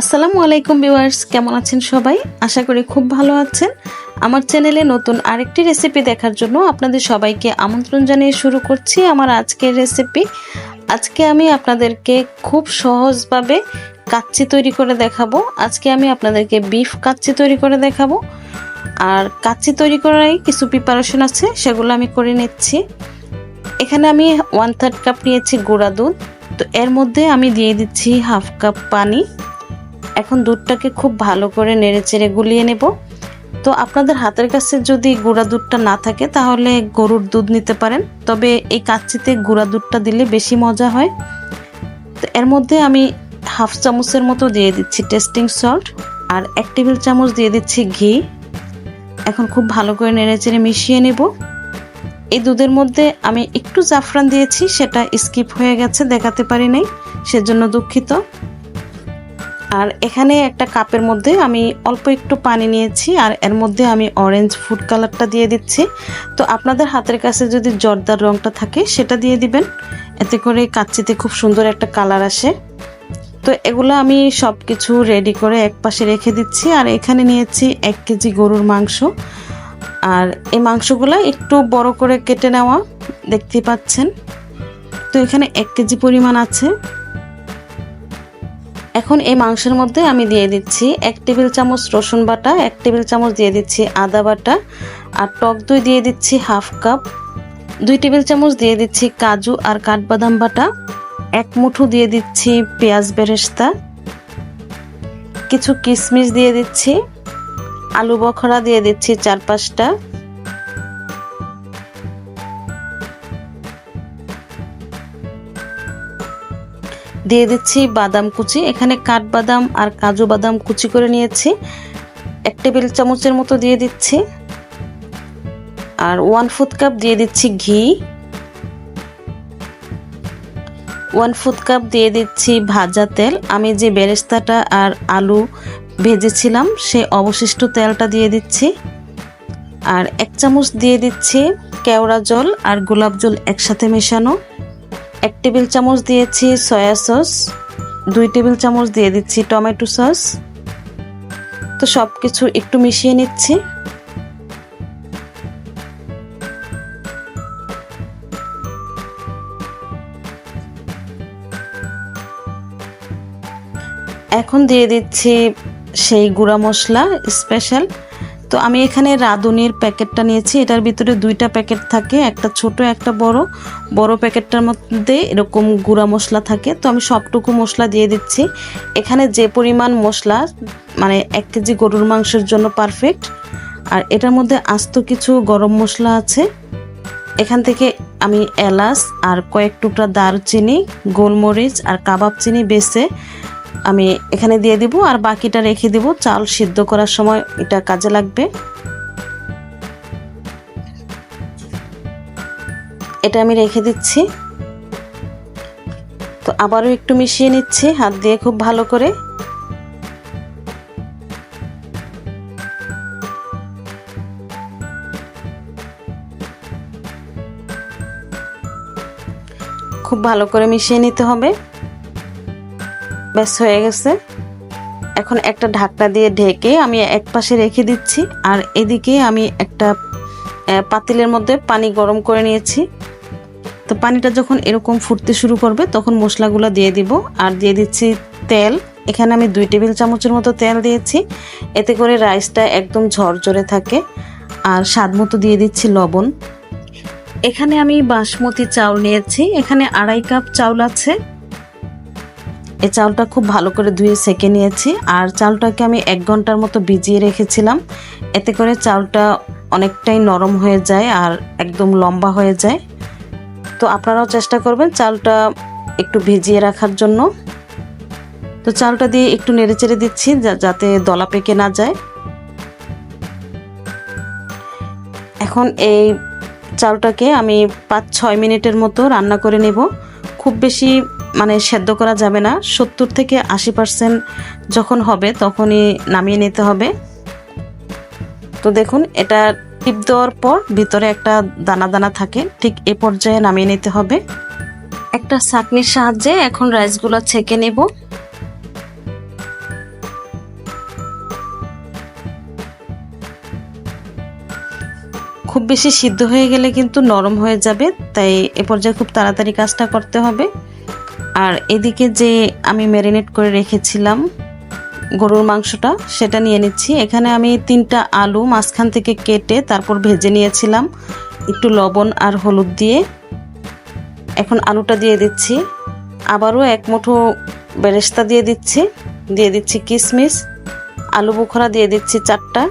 আসসালামু আলাইকুম ভিউয়ার্স, কেমন আছেন সবাই? আশা করি খুব ভালো আছেন। আমার চ্যানেলে নতুন আরেকটি রেসিপি দেখার জন্য আপনাদের সবাইকে আমন্ত্রণ জানিয়ে শুরু করছি আমার আজকের রেসিপি আজকে আমি আপনাদেরকে খুব সহজভাবে কাচ্চি তৈরি করে দেখাবো। আজকে আমি আপনাদেরকে বিফ কাচ্চি তৈরি করে দেখাবো। আর কাচ্চি তৈরি করার কিছু প্রিপারেশন আছে, সেগুলো আমি করে নিচ্ছি। এখানে আমি ওয়ান থার্ড কাপ নিয়েছি গুঁড়া দুধ। তো এর মধ্যে আমি দিয়ে দিচ্ছি হাফ কাপ পানি। এখন দুধটাকে খুব ভালো করে নেড়ে চেড়ে গুলিয়ে নেব। তো আপনাদের হাতের কাছে যদি গুঁড়া দুধটা না থাকে, তাহলে গরুর দুধ নিতে পারেন। তবে এই কাচ্চিতে গুঁড়া দুধটা দিলে বেশি মজা হয়। তো এর মধ্যে আমি হাফ চামচের মতো দিয়ে দিচ্ছি টেস্টিং সল্ট আর এক টেবিল চামচ দিয়ে দিচ্ছি ঘি। এখন খুব ভালো করে নেড়ে চেড়ে মিশিয়ে নেব। এই দুধের মধ্যে আমি একটু জাফরান দিয়েছি, সেটা স্কিপ হয়ে গেছে, দেখাতে পারি নাই, সেজন্য দুঃখিত। আর এখানে একটা কাপের মধ্যে আমি অল্প একটু পানি নিয়েছি আর এর মধ্যে আমি অরেঞ্জ ফুড কালারটা দিয়ে দিচ্ছি। তো আপনাদের হাতের কাছে যদি জর্দার রঙটা থাকে সেটা দিয়ে দিবেন। এতে করে কাচ্চিতে খুব সুন্দর একটা কালার আসে। তো এগুলো আমি সব কিছু রেডি করে এক পাশে রেখে দিচ্ছি আর এখানে নিয়েছি এক কেজি গরুর মাংস। আর এই মাংসগুলো একটু বড় করে কেটে নেওয়া দেখতে পাচ্ছেন। তো এখানে এক কেজি পরিমাণ আছে। এখন এই মাংসের মধ্যে আমি দিয়ে দিচ্ছি এক টেবিল চামচ রসুন বাটা, এক টেবিল চামচ দিয়ে দিচ্ছি আদা বাটা আর টক দই দিয়ে দিচ্ছি হাফ কাপ। দুই টেবিল চামচ দিয়ে দিচ্ছি কাজু আর কাঠবাদাম বাটা। এক মুঠো দিয়ে দিচ্ছি পেঁয়াজ বেরেস্তা। কিছু কিশমিশ দিয়ে দিচ্ছি। আলু বখরা দিয়ে দিচ্ছি চার পাঁচটা। দিয়ে দিচ্ছি বাদাম কুচি। এখানে কাঠবাদাম আর কাজু বাদাম কুচি করে নিয়েছি। এক টেবিল চামচের মতো দিয়ে দিচ্ছি। আর ওয়ান ফুট কাপ দিয়ে দিচ্ছি ঘি। ওয়ান ফুট কাপ দিয়ে দিচ্ছি ভাজা তেল। আমি যে বেরেস্তাটা আর আলু ভেজেছিলাম, সে অবশিষ্ট তেলটা দিয়ে দিচ্ছি। আর এক চামচ দিয়ে দিচ্ছি কেওড়া জল আর গোলাপ জল একসাথে মেশানো। এক টেবিল চামচ দিয়েছি সয়া সস, দুই টেবিল চামচ দিয়ে দিচ্ছি টমেটো সস। তো সব কিছু একটু মিশিয়ে নিচ্ছি। এখন দিয়ে দিচ্ছি সেই গুঁড়া মশলা স্পেশাল। তো আমি এখানে রাঁধুনির প্যাকেটটা নিয়েছি। এটার ভিতরে দুইটা প্যাকেট থাকে, একটা ছোট, একটা বড়। বড় প্যাকেটটার মধ্যে এরকম গুঁড়া মশলা থাকে। তো আমি সবটুকু মশলা দিয়ে দিচ্ছি। এখানে যে পরিমাণ মশলা মানে এক কেজি গরুর মাংসের জন্য পারফেক্ট আর এটার মধ্যে আস্ত কিছু গরম মশলা আছে। এখান থেকে আমি এলাচ আর কয়েক টুকরা দারচিনি, গোলমরিচ আর কাবাব চিনি বেছে আমি এখানে দিয়ে দিব আর বাকিটা রেখে দিব। চাল সিদ্ধ করার সময় এটা কাজে লাগবে। এটা আমি রেখে দিচ্ছি। তো আবারও একটু মিশিয়ে নিচ্ছি, হাত দিয়ে খুব ভালো করে। খুব ভালো করে মিশিয়ে নিতে হবে। ব্যাস হয়ে গেছে। এখন একটা ঢাকনা দিয়ে ঢেকে আমি এক পাশে রেখে দিচ্ছি। আর এদিকে আমি একটা পাতিলের মধ্যে পানি গরম করে নিয়েছি। তো পানিটা যখন এরকম ফুটতে শুরু করবে, তখন মশলাগুলো দিয়ে দিব। আর দিয়ে দিচ্ছি তেল। এখানে আমি দুই টেবিল চামচের মতো তেল দিয়েছি। এতে করে রাইসটা একদম ঝরঝরে থাকে। আর স্বাদ মতো দিয়ে দিচ্ছি লবণ। এখানে আমি বাসমতি চাউল নিয়েছি। এখানে আড়াই কাপ চাউল আছে। এই চালটা খুব ভালো করে ধুয়ে সেকে নিয়েছি। আর চালটাকে আমি এক ঘণ্টার মতো ভিজিয়ে রেখেছিলাম। এতে করে চালটা অনেকটাই নরম হয়ে যায় আর একদম লম্বা হয়ে যায়। তো আপনারাও চেষ্টা করবেন চালটা একটু ভিজিয়ে রাখার জন্য। তো চালটা দিয়ে একটু নেড়ে চেড়ে দিচ্ছি যাতে দলা পেকে না যায়। এখন এই চালটাকে আমি পাঁচ ছয় মিনিটের মতো রান্না করে নেব। খুব বেশি মানে সেদ্ধ করা যাবে না। সত্তর থেকে আশি পার্সেন্ট যখন হবে তখনই নামিয়ে নিতে হবে। তো দেখুন, এটা টিপ দেওয়ার পর ভিতরে একটা দানা দানা থাকে, ঠিক এ পর্যায়ে নামিয়ে নিতে হবে। একটা চাকনির সাহায্যে এখন রাইসগুলো ছেঁকে নেব। খুব বেশি সিদ্ধ হয়ে গেলে কিন্তু নরম হয়ে যাবে, তাই এ পর্যায়ে খুব তাড়াতাড়ি কাজটা করতে হবে। আর এদিকে যে আমি ম্যারিনেট করে রেখেছিলাম গরুর মাংসটা, সেটা নিয়ে নিচ্ছি। এখানে আমি তিনটা আলু মাঝখান থেকে কেটে তারপর ভেজে নিয়েছিলাম, একটু লবণ আর হলুদ দিয়ে। এখন আলুটা দিয়ে দিচ্ছি। আবারও এক মুঠো বেরেস্তা দিয়ে দিচ্ছি দিয়ে দিচ্ছি কিশমিশ আলু বুখরা দিয়ে দিচ্ছি চারটা।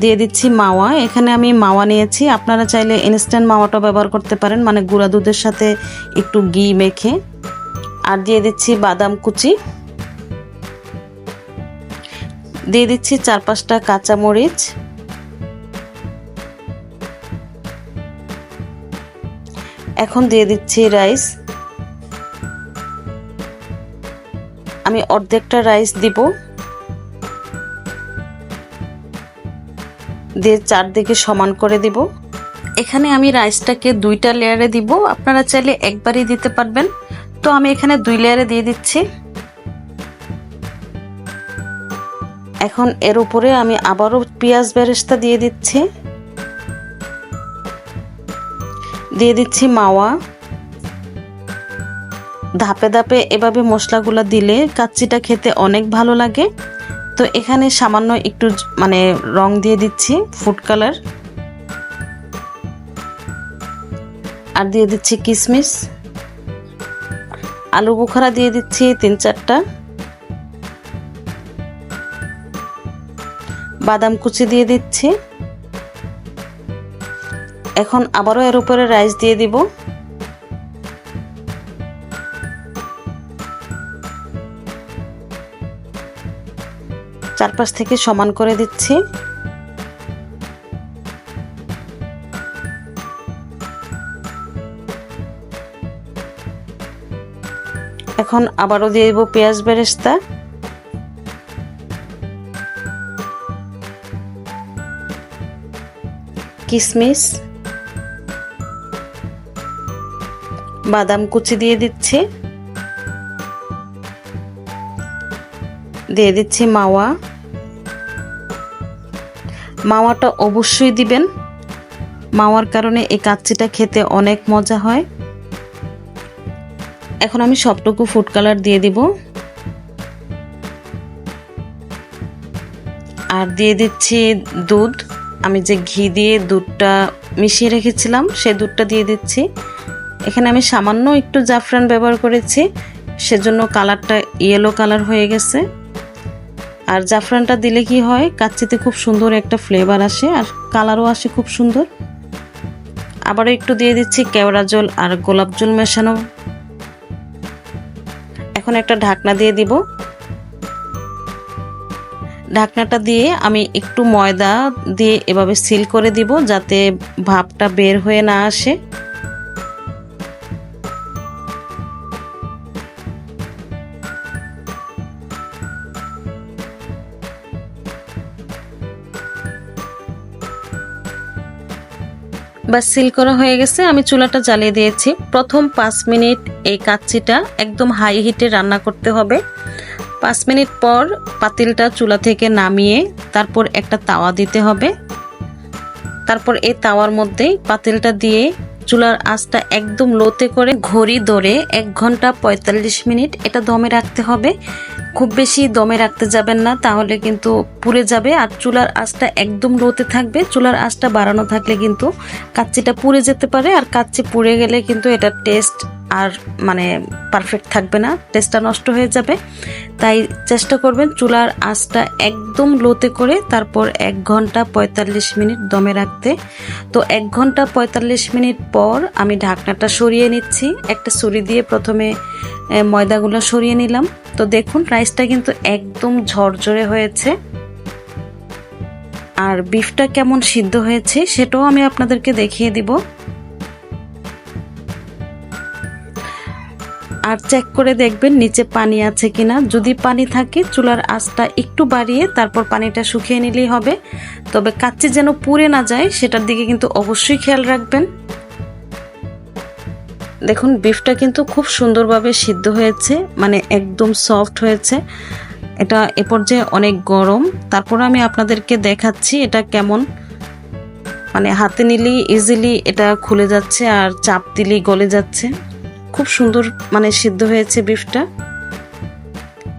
দিয়ে দিচ্ছি মাওয়া। এখানে আমি মাওয়া নিয়েছি। আপনারা চাইলে ইনস্ট্যান্ট মাওয়াটা ব্যবহার করতে পারেন। মানে গুঁড়া দুধের সাথে একটু ঘি মেখে। আর দিয়ে দিচ্ছি বাদাম কুচি। দিয়ে দিচ্ছি চার পাঁচটা কাঁচামরিচ। এখন দিয়ে দিচ্ছি রাইস। আমি অর্ধেকটা রাইস দিব। দিয়ে চারদিকে সমান করে দিব। এখানে আমি রাইসটাকে দুইটা লেয়ারে দিব। আপনারা চাইলে একবারই দিতে পারবেন। তো আমি এখানে দুই লেয়ারে দিয়ে দিচ্ছি। এখন এর উপরে আমি আবারও পেঁয়াজ বেরেস্তা দিয়ে দিচ্ছি। দিয়ে দিচ্ছি মাওয়া। ধাপে ধাপে এভাবে মশলাগুলো দিলে কাচ্চিটা খেতে অনেক ভালো লাগে। তো এখানে সামান্য একটু মানে রং দিয়ে দিচ্ছি ফুড কালার আর দিয়ে দিচ্ছি কিশমিশ আলু বুখারা দিয়ে দিচ্ছি তিন চারটা। বাদাম কুচি দিয়ে দিচ্ছি। এখন আবারও এর উপরে রাইস দিয়ে দিব। চারপাশ থেকে সমান করে দিচ্ছি। এখন আবারও দিয়ে দেবো পেঁয়াজ বেরেস্তা। কিশমিশ বাদাম কুচি দিয়ে দিচ্ছি। দিয়ে দিচ্ছি মাওয়া। মাওয়াটা অবশ্যই দিবেন। মাওয়ার কারণে এই কাচ্চিটা খেতে অনেক মজা হয়। এখন আমি সবটুকু ফুড কালার দিয়ে দিব। আর দিয়ে দিচ্ছি দুধ। আমি যে ঘি দিয়ে দুধটা মিশিয়ে রেখেছিলাম, সে দুধটা দিয়ে দিচ্ছি। এখানে আমি সামান্য একটু জাফরান ব্যবহার করেছি, সেজন্য কালারটা ইয়েলো কালার হয়ে গেছে। আর জাফরানটা দিলে কি হয়, কাচ্চিতে খুব সুন্দর একটা ফ্লেভার আসে আর কালারও আসে খুব সুন্দর। আবারও একটু দিয়ে দিচ্ছি কেওড়া জল আর গোলাপ জল মেশানো। এখন একটা ঢাকনা দিয়ে দিব। ঢাকনাটা দিয়ে আমি একটু ময়দা দিয়ে এভাবে সিল করে দিব যাতে ভাপটা বের হয়ে না আসে। বাস সিল করা হয়ে গেছে। আমি চুলাটা জ্বালিয়ে দিয়েছি। প্রথম পাঁচ মিনিট এই কাচ্চিটা একদম হাই হিটে রান্না করতে হবে। পাঁচ মিনিট পর পাতিলটা চুলা থেকে নামিয়ে তারপর একটা তাওয়া দিতে হবে। তারপর এই তাওয়ার মধ্যেই পাতিলটা দিয়ে চুলার আঁচটা একদম লোতে করে ঘড়ি ধরে এক ঘণ্টা পঁয়তাল্লিশ মিনিট এটা দমে রাখতে হবে। খুব বেশি দমে রাখতে যাবেন না, তাহলে কিন্তু পুড়ে যাবে। আর চুলার আঁচটা একদম লোতে থাকবে। চুলার আঁচটা বাড়ানো থাকলে কিন্তু কাচ্চিটা পুড়ে যেতে পারে। আর কাচ্চি পুড়ে গেলে কিন্তু এটার টেস্ট আর মানে পারফেক্ট থাকবে না। টেস্টটা নষ্ট হয়ে যাবে। তাই চেষ্টা করবেন চুলার আঁচটা একদম লোতে করে তারপর এক ঘণ্টা পঁয়তাল্লিশ মিনিট দমে রাখতে। তো এক ঘণ্টা পঁয়তাল্লিশ মিনিট পর আমি ঢাকনাটা সরিয়ে নিচ্ছি। একটা ছুরি দিয়ে প্রথমে ময়দাগুলো সরিয়ে নিলাম। তো দেখুন রাইসটা কিন্তু একদম ঝরঝরে হয়েছে। আর বিফটা কেমন সিদ্ধ হয়েছে সেটাও আমি আপনাদেরকে দেখিয়ে দিব। আর চেক করে দেখবেন নিচে পানি আছে কিনা। যদি পানি থাকে, চুলার আঁচটা একটু বাড়িয়ে তারপর পানিটা শুকিয়ে নিলেই হবে। তবে কাচ্চি যেন পুড়ে না যায়, সেটার দিকে কিন্তু অবশ্যই খেয়াল রাখবেন। দেখুন বিফটা কিন্তু খুব সুন্দরভাবে সিদ্ধ হয়েছে মানে একদম সফট হয়েছে। এটা এ পর্যায়ে অনেক গরম। তারপর আমি আপনাদেরকে দেখাচ্ছি এটা কেমন। মানে হাতে নিলেই ইজিলি এটা খুলে যাচ্ছে আর চাপ দিলেই গলে যাচ্ছে। খুব সুন্দর মানে সিদ্ধ হয়েছে বিফটা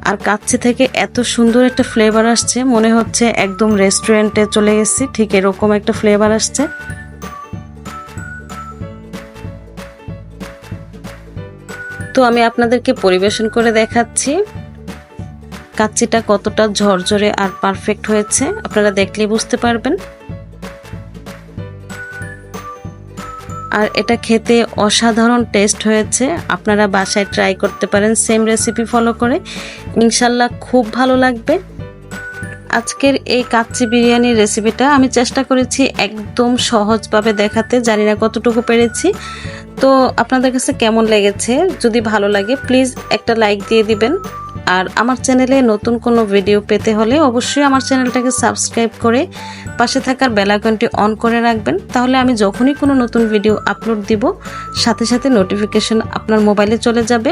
আর কাচ্চি থেকে এত সুন্দর একটা ফ্লেভার আসছে, মনে হচ্ছে একদম রেস্টুরেন্টে চলে গেছি, ঠিক এরকম একটা ফ্লেভার আসছে। তো আমি আপনাদেরকে পরিবেশন করে দেখাচ্ছি। কাচ্চিটা কতটা ঝরঝরে আর পারফেক্ট হয়েছে, আপনারা দেখলে বুঝতে পারবেন। আর এটা খেতে অসাধারণ টেস্ট হয়েছে, আপনারা বাসায় ট্রাই করতে পারেন সেম রেসিপি ফলো করে। ইনশাল্লাহ খুব ভালো লাগবে। আজকের এই কাচ্চি বিরিয়ানির রেসিপিটা আমি চেষ্টা করেছি একদম সহজভাবে দেখাতে, জানি না কতটুকু পেরেছি। তো আপনাদের কাছে কেমন লেগেছে? যদি ভালো লাগে প্লিজ একটা লাইক দিয়ে দিবেন। আর আমার চ্যানেলে নতুন কোনো ভিডিও পেতে হলে অবশ্যই আমার চ্যানেলটাকে সাবস্ক্রাইব করে পাশে থাকার বেল আইকনটি অন করে রাখবেন। তাহলে আমি যখনই কোনো নতুন ভিডিও আপলোড দিব, সাথে সাথে নোটিফিকেশন আপনার মোবাইলে চলে যাবে।